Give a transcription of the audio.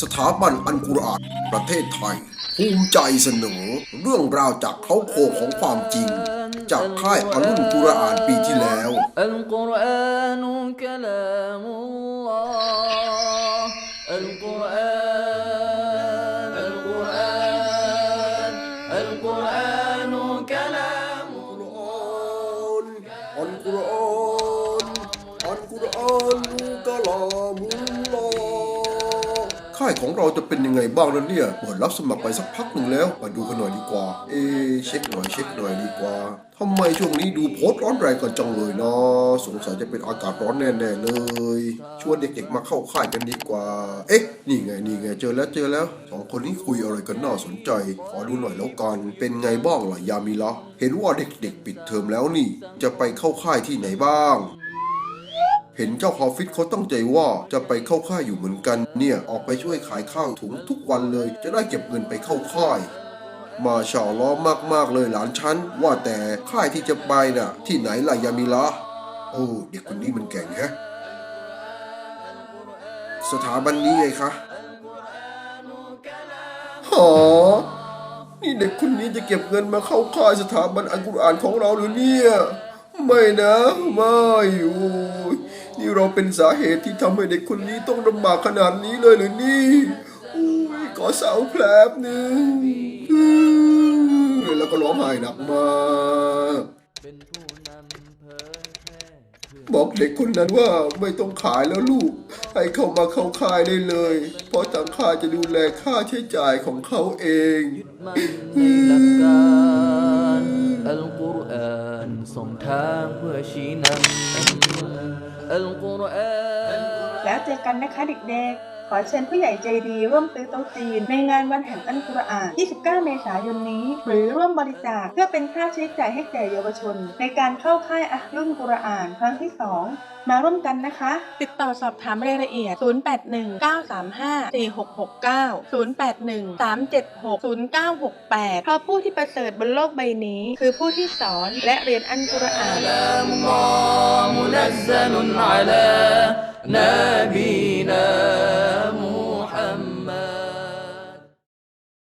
สถาบันอันกุรอานประเทศไทย ภูมิใจเสนอ เรื่องราวจากเขาโคของความจริง จากค่ายอัลลุนกุรอานปีที่แล้วอัลกุรอานุกลามุลลอฮ์อัลกุรอานอัลกุรอานอัลกุรอานุกลามุลลอฮ์อัลกุรอานอัลกุรายของเราจะเป็นยังไงบ้างนะเนี่ย เปิดรับสมัครไปสักพักหนึ่งแล้ว มาดูกันหน่อยดีกว่า เอเช็คหน่อยเช็คหน่อยดีกว่าทำไมช่วงนี้ดูโพสร้อนแรงกันจังเลยนาะสงสัยจะเป็นอากาศร้อนแน่ๆเลย ชวนเด็กๆมาเข้าค่ายกันดีกว่า เอ๊ะ นี่ไงนี่ไงเจอแล้วเจอแล้วสองคนนี้คุยอะไรกันน่าสนใจ ขอดูหน่อยแล้วกัน เป็นไงบ้างล่ะยามิละเห็นว่าเด็กๆปิดเทอมแล้วนี่ จะไปเข้าค่ายที่ไหนบ้าง เห็นเจ้าฮอฟฟิศเขาตั้งใจว่าจะไปเข้าค่ายอยู่เหมือนกัน เนี่ยออกไปช่วยขายข้าวถุงทุกวันเลย จะได้เก็บเงินไปเข้าค่าย มาชาอัลล้อฮ์มากๆเลยหลานฉันว่าแต่ค่ายที่จะไปน่ะ ที่ไหนล่ะยามิละโอ้เด็กคนนี้มันเก่งแฮะสถาบันนี้ไงคะหอนี่เด็กคนนี้จะเก็บเงินมาเข้าค่ายสถาบันอัลกุรอานของเราหรือเนี่ย ไม่นะ ไม่โอ้ย นี่เราเป็นสาเหตุที่ทำให้เด็กคนนี้ต้องลำบากขนาดนี้เลยหรือนี่โอ้ยขอสาวแผลบหนึ่งแล้วก็ร้องไห้หนักมากบอกเด็กคนนั้นว่าไม่ต้องขายแล้วลูก ให้เข้ามาเข้าค่ายได้เลย เพราะทางค่ายจะดูแลค่าใช้จ่ายของเขาเอง ส่งทางเพื่อชี้นำอัลกุรอานแล้วเจอกันนะคะเด็กๆ ขอเชิญผู้ใหญ่ใจดีร่วมซื้อโต๊ะจีน ในงานวันแห่งอัลกุรอาน 29 เมษายนนี้ หรือร่วมบริจาคเพื่อเป็นค่าใช้จ่ายให้แก่เยาวชน ในการเข้าค่ายอัลลุนกุรอานครั้งที่ 2 มาร่วมกันนะคะ ติดต่อสอบถามรายละเอียด 0819354669 0813760968 เพราะผู้ที่ประเสริฐบนโลกใบนี้ คือผู้ที่สอนและเรียนอัลกุรอาน كلام الله منزل على نبينا